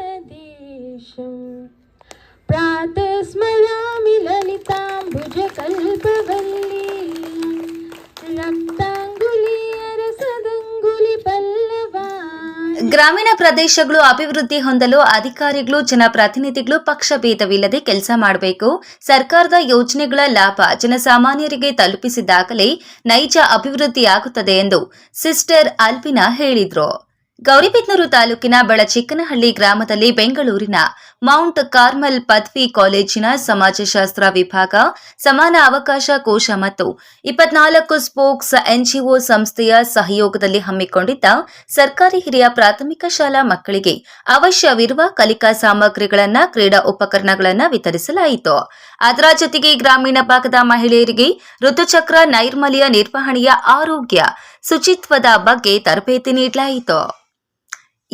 ज्वलभालदेशम् प्रातः स्मरामि ललिताम्बुजकल्पवल्ली रक्ताङ्गुलीयरसदङ्गुलि पल्लवा ಗ್ರಾಮೀಣ ಪ್ರದೇಶಗಳು ಅಭಿವೃದ್ಧಿ ಹೊಂದಲು ಅಧಿಕಾರಿಗಳು ಜನಪ್ರತಿನಿಧಿಗಳು ಪಕ್ಷಭೇದವಿಲ್ಲದೆ ಕೆಲಸ ಮಾಡಬೇಕು ಸರ್ಕಾರದ ಯೋಜನೆಗಳ ಲಾಭ ಜನಸಾಮಾನ್ಯರಿಗೆ ತಲುಪಿಸಿದಾಗಲೇ ನೈಜ ಅಭಿವೃದ್ಧಿಯಾಗುತ್ತದೆ ಎಂದು ಸಿಸ್ಟರ್ ಅಲ್ಪಿನಾ ಹೇಳಿದ್ರು ಗೌರಿಬಿದನೂರು ತಾಲೂಕಿನ ಬಳಚಿಕ್ಕನಹಳ್ಳಿ ಗ್ರಾಮದಲ್ಲಿ ಬೆಂಗಳೂರಿನ ಮೌಂಟ್ ಕಾರ್ಮಲ್ ಪದವಿ ಕಾಲೇಜಿನ ಸಮಾಜಶಾಸ್ತ್ರ ವಿಭಾಗ, ಸಮಾನ ಅವಕಾಶ ಕೋಶ ಮತ್ತು ಇಪ್ಪತ್ನಾಲ್ಕು ಸ್ಪೋಕ್ಸ್ ಎನ್ಜಿಒ ಸಂಸ್ಥೆಯ ಸಹಯೋಗದಲ್ಲಿ ಹಮ್ಮಿಕೊಂಡಿದ್ದ ಸರ್ಕಾರಿ ಹಿರಿಯ ಪ್ರಾಥಮಿಕ ಶಾಲಾ ಮಕ್ಕಳಿಗೆ ಅವಶ್ಯವಿರುವ ಕಲಿಕಾ ಸಾಮಗ್ರಿಗಳನ್ನ, ಕ್ರೀಡಾ ಉಪಕರಣಗಳನ್ನು ವಿತರಿಸಲಾಯಿತು. ಅದರ ಜೊತೆಗೆ ಗ್ರಾಮೀಣ ಭಾಗದ ಮಹಿಳೆಯರಿಗೆ ಋತುಚಕ್ರ ನೈರ್ಮಲ್ಯ ನಿರ್ವಹಣೆಯ ಆರೋಗ್ಯ ಶುಚಿತ್ವದ ಬಗ್ಗೆ ತರಬೇತಿ ನೀಡಲಾಯಿತು.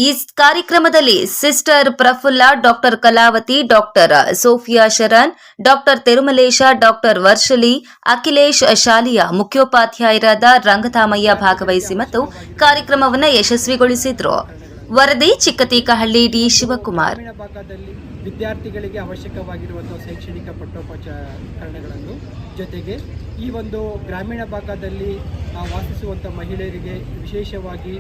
ಈ ಕಾರ್ಯಕ್ರಮದಲ್ಲಿ sister Prafulla, doctor Kalavati, doctor Sophia Sharan, doctor Tirumalesha, doctor Varshali, Akhilesh ಶಾಲಿಯ ಮುಖ್ಯೋಪಾಧ್ಯಾಯರಾದ ರಂಗಧಾಮಯ್ಯ ಭಾಗವಹಿಸಿ ಮತ್ತು ಕಾರ್ಯಕ್ರಮವನ್ನು ಯಶಸ್ವಿಗೊಳಿಸಿದ್ರು. ವರದಿ ಚಿಕ್ಕತೀಕಹಳ್ಳಿ ಡಿ ಶಿವಕುಮಾರ್. ವಿದ್ಯಾರ್ಥಿಗಳಿಗೆ ಅವಶ್ಯಕವಾಗಿರುವಂತಹ ಶೈಕ್ಷಣಿಕ ಪಠ್ಯೋಪಕರಣಗಳನ್ನು ಜೊತೆಗೆ ಈ ಒಂದು ಗ್ರಾಮೀಣ ಭಾಗದಲ್ಲಿ ವಾಸಿಸುವಂಥ ಮಹಿಳೆಯರಿಗೆ ವಿಶೇಷವಾಗಿ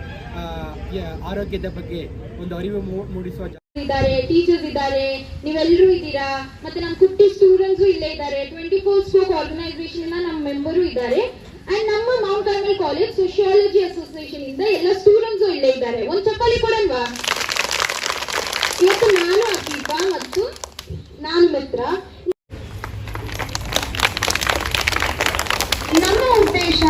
ಆರೋಗ್ಯದ ಬಗ್ಗೆ ಒಂದು ಅರಿವು ಮೂಡಿಸುವ ಇದ್ದಾರೆ ಟೀಚರ್ಸ್ ಇದ್ದಾರೆ ನೀವೆಲ್ಲರೂ ಇದ್ದೀರಾ? ಮತ್ತೆ ನಮ್ಮ ಕುಟ್ಟಿ ಸ್ಟೂಡೆಂಟ್ಸ್ ಇಲ್ಲೇ ಇದ್ದಾರೆ. ಟ್ವೆಂಟಿ ಫೋರ್ ಸ್ಟೋಕ್ ಆರ್ಗನೈಸೇಷನ್ ನಮ್ಮ ಮೆಂಬರು ಇದ್ದಾರೆ. ಅಂಡ್ ನಮ್ಮ Mount Carmel college sociology association ಇಂದ ಎಲ್ಲ ಸ್ಟೂಡೆಂಟ್ಸ್ ಇಲ್ಲೇ ಇದ್ದಾರೆ. ಒಂದು ಚಪ್ಪಾಳಿ ಕೊಡಲ್ವಾ? ಇವತ್ತು ನಾನು ಅಕೀಪ ಮತ್ತು ನಾನು ಮಿತ್ರ. ನಮ್ಮ ಉದ್ದೇಶ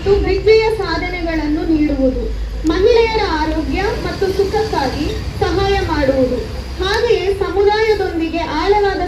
ಮತ್ತು ವಿದ್ಯೆಯ ಸಾಧನೆಗಳನ್ನು ನೀಡುವುದು ಮಹಿಳೆಯರ ಆರೋಗ್ಯ ಮತ್ತು ಸುಖಕ್ಕಾಗಿ ಸಹಾಯ ಮಾಡುವುದು. ಹಾಗೆಯೇ ಸಮುದಾಯದೊಂದಿಗೆ ಆಳವಾದ